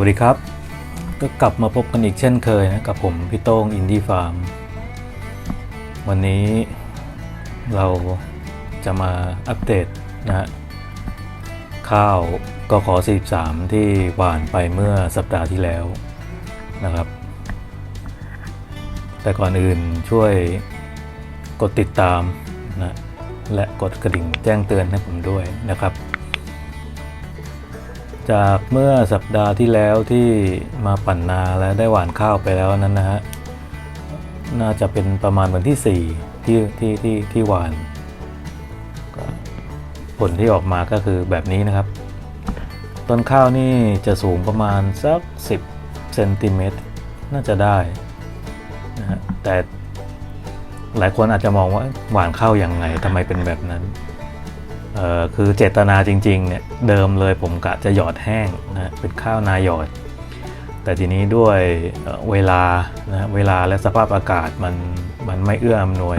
วัสดีครับ ก็กลับมาพบกันอีกเช่นเคยนะกับผมพี่โต้งอินดี้ฟาร์ม วันนี้เราจะมาอัปเดตนะฮะข้าวกขอ43 ที่หว่านไปเมื่อสัปดาห์ที่แล้วนะครับ แต่ก่อนอื่นช่วยกดติดตามนะและกดกระดิ่งแจ้งเตือนให้ผมด้วยนะครับ จากเมื่อสัปดาห์ที่แล้วที่มาปั่นนาและได้หว่านข้าวไปแล้วนั้นนะฮะ น่าจะเป็นประมาณวันที่ 4 ที่ที่ที่ที่หว่านผลที่ออกมาก็คือแบบนี้นะครับ ต้นข้าวนี่จะสูงประมาณสัก 10เซนติเมตรน่าจะได้นะฮะแต่หลายคนอาจจะมองว่าหว่านข้าวยังไงทำไมเป็นแบบนั้น คือเจตนาจริงๆเนี่ยเดิมเลยผมกะจะหยอดแห้งนะเป็นข้าวนาหยอด แต่ทีนี้ด้วยเเวลานะเวลาและสภาพอากาศมันมันไม่เอื้ออำนวย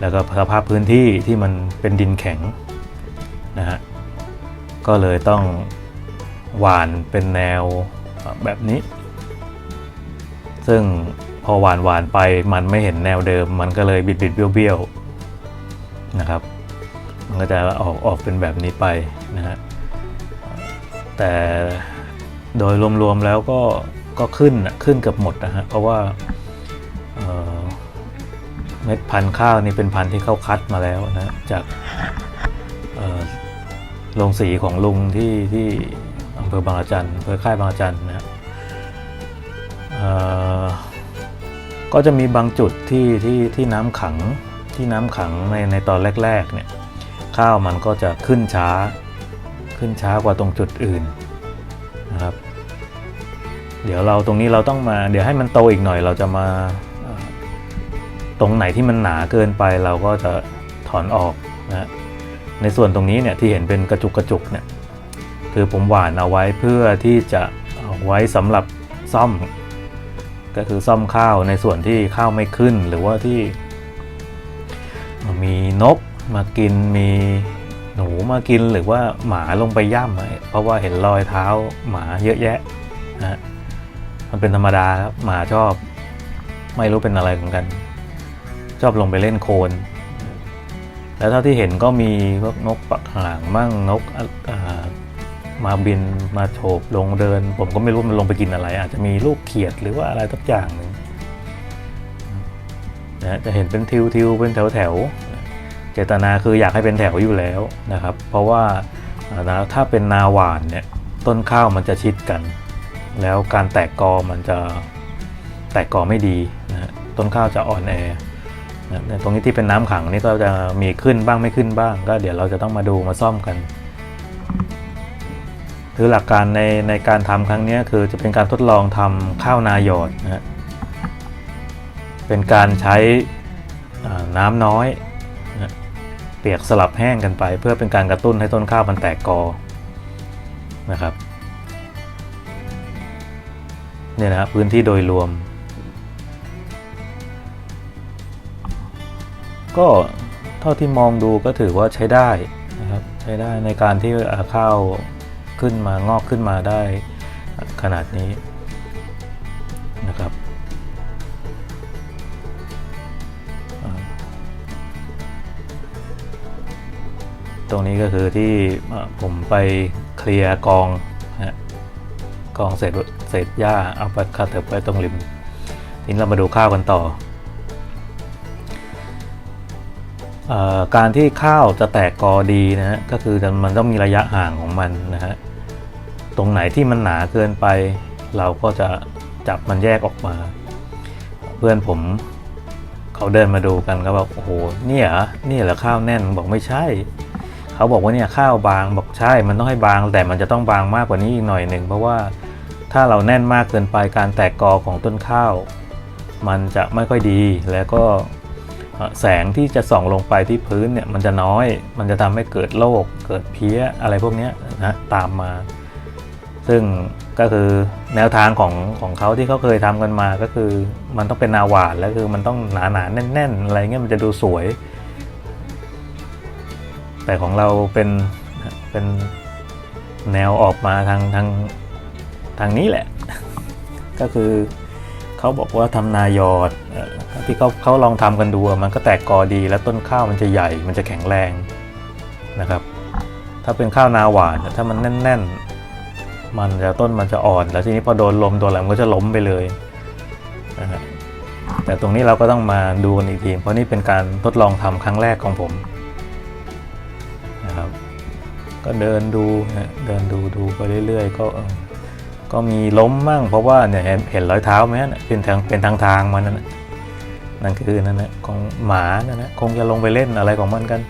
แล้วก็สภาพพื้นที่ที่มันเป็นดินแข็งนะฮะก็เลยต้องหวานเป็นแนวแบบนี้ ซึ่งพอหวานหวานไปมันไม่เห็นแนวเดิม มันก็เลยบิดบิดเบี้ยวเบี้ยวนะครับ มันก็จะออกออกเป็นแบบนี้ไปนะฮะแต่โดยรวมๆแล้วก็ก็ขึ้นน่ะขึ้นเกือบหมดนะฮะเพราะว่าเเม็ดพันธุ์ข้าวนี่เป็นพันธุ์ที่เขาคัดมาแล้วนะจากโรงสีของลุงที่ที่อำเภอบางระจันอำเภอค่ายบางระจันนะฮะก็จะมีบางจุดที่ที่ที่น้ำขังที่น้ำขังในในตอนแรกๆเนี่ย ข้าวมันก็จะขึ้นช้า ขึ้นช้ากว่าตรงจุดอื่นนะครับ เดี๋ยวเราตรงนี้เราต้องมา เดี๋ยวให้มันโตอีกหน่อยเราจะมาตรงไหนที่มันหนาเกินไปเราก็จะถอนออกนะในส่วนตรงนี้เนี่ยที่เห็นเป็นกระจุกกระจุกเนี่ยคือผมหว่านเอาไว้เพื่อที่จะเอาไว้สำหรับซ่อม ก็คือซ่อมข้าวในส่วนที่ข้าวไม่ขึ้นหรือว่าที่มีนก มากินมีหนูมากินหรือว่าหมาลงไปย่ำเพราะว่าเห็นรอยเท้าหมาเยอะแยะนะฮะมันเป็นธรรมดาครับหมาชอบ ไม่รู้เป็นอะไรเหมือนกัน ชอบลงไปเล่นโคลนแล้วเท่าที่เห็นก็มีพวกนกปักหางมั่งนกมาบินมาโฉบลงเดิน ผมก็ไม่รู้มันลงไปกินอะไร อาจจะมีลูกเขียดหรือว่าอะไรสักอย่างหนึ่งนะจะเห็นเป็นทิวๆเป็นแถวๆ เจตนาคืออยากให้เป็นแถวอยู่แล้วนะครับ เพราะว่านะถ้าเป็นนาหวานเนี่ยต้นข้าวมันจะชิดกัน แล้วการแตกกอมันจะแตกกอไม่ดีนะต้นข้าวจะอ่อนแอนะตรงนี้ที่เป็นน้ำขังนี่ก็จะมีขึ้นบ้างไม่ขึ้นบ้าง ก็เดี๋ยวเราจะต้องมาดูมาซ่อมกันคือหลักการในในการทำครั้งนี้คือจะเป็นการทดลองทำข้าวนาหยอดนะเป็นการใช้น้ำน้อย เปียกสลับแห้งกันไป เพื่อเป็นการกระตุ้นให้ต้นข้าวมันแตกกอนะครับเนี่ยนะครับพื้นที่โดยรวม ก็เท่าที่มองดูก็ถือว่าใช้ได้นะครับใช้ได้ในการที่ข้าวขึ้นมางอกขึ้นมาได้ขนาดนี้ ตรงนี้ก็คือที่ผมไปเคลียร์กองนะฮะกองเศษเศษหญ้าเอาไปคาเถิบไว้ตรงริมทีนี้เรามาดูข้าวกันต่ออการที่ข้าวจะแตกกอดีนะฮะก็คือมันต้องมีระยะห่างของมันนะฮะตรงไหนที่มันหนาเกินไป เราก็จะจับมันแยกออกมา เพื่อนผมเขาเดินมาดูกันก็บอกโอ้โหเนี่ยเหรอเนี่ยเหรอข้าวแน่นบอกไม่ใช่ เขาบอกว่าเนี่ยข้าวบางบอกใช่มันต้องให้บาง แต่มันจะต้องบางมากกว่านี้อีกหน่อยหนึ่งเพราะว่าถ้าเราแน่นมากเกินไปการแตกกอของต้นข้าว มันจะไม่ค่อยดีแล้วก็แสงที่จะส่องลงไปที่พื้นเนี่ยมันจะน้อย มันจะทำให้เกิดโรคเกิดเพี้ยอะไรพวกนี้นะตามมา ซึ่งก็คือแนวทางของของเขาที่เขาเคยทำกันมาก็คือ มันต้องเป็นนาหวานแล้วคือมันต้องหนาหนาๆแน่น ๆ อะไรเงี้ยมันจะดูสวย แต่ของเราเป็นเป็นแนวออกมาทางทางทางนี้แหละ ก็คือเขาบอกว่าทำนายอดที่เขาเขาลองทำกันดูมันก็แตกกอดีแล้วต้นข้าวมันจะใหญ่มันจะแข็งแรงนะครับ ถ้าเป็นข้าวนาหวานถ้ามันแน่น ๆ มันจะต้นมันจะอ่อน แล้วทีนี้พอโดนลมโดนอะไรมันก็จะล้มไปเลยนะฮะแต่ตรงนี้เราก็ต้องมาดูกันอีกที เพราะนี่เป็นการทดลองทำครั้งแรกของผม ก็เดินดูนะเดินดูดูไปเรื่อย ๆ ก็ก็มีล้มมั่งเพราะว่าเนี่ยเห็นเห็นรอยเท้าไหมนะเป็นทางเป็นทางทางมันนั่นนะนั่นคือนั่นนะของหมานั่นนะคงจะลงไปเล่นอะไรของมันกัน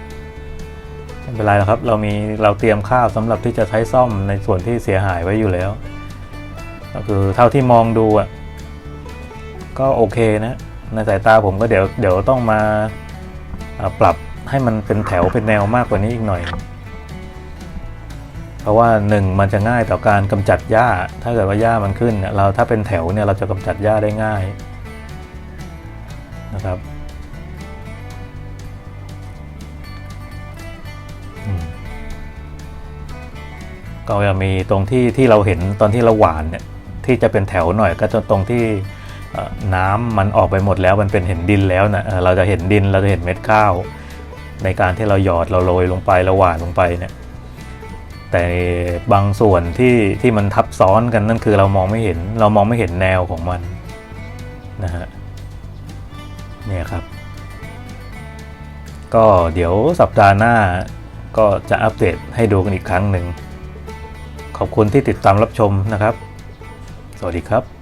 ไม่เป็นไรหรอกครับเรามีเราเตรียมข้าวสำหรับที่จะใช้ซ่อมในส่วนที่เสียหายไว้อยู่แล้ว ก็คือเท่าที่มองดูอะก็โอเคนะในสายตาผมก็เดี๋ยวเดี๋ยวต้องมาปรับให้มันเป็นแถวเป็นแนวมากกว่านี้อีกหน่อย เพราะว่าหนึ่งมันจะง่ายต่อการกำจัดหญ้า ถ้าเกิดว่าหญ้ามันขึ้นเนี่ยเราถ้าเป็นแถวเนี่ยเราจะกำจัดหญ้าได้ง่ายนะครับก็จะมีตรงที่ที่เราเห็นตอนที่เราหวานเนี่ยที่จะเป็นแถวหน่อยก็จะตรงที่น้ำมันออกไปหมดแล้วมันเป็นเห็นดินแล้วนะเอ่อเราจะเห็นดินเราจะเห็นเม็ดข้าว ในการที่เราหยอดเราโรยลงไปเราหวานลงไปเนี่ย แต่บางส่วนที่ที่มันทับซ้อนกันนั่นคือเรามองไม่เห็น เรามองไม่เห็นแนวของมันนะฮะเนี่ยครับ ก็เดี๋ยวสัปดาห์หน้าก็จะอัปเดตให้ดูกันอีกครั้งหนึ่ง ขอบคุณที่ติดตามรับชมนะครับ สวัสดีครับ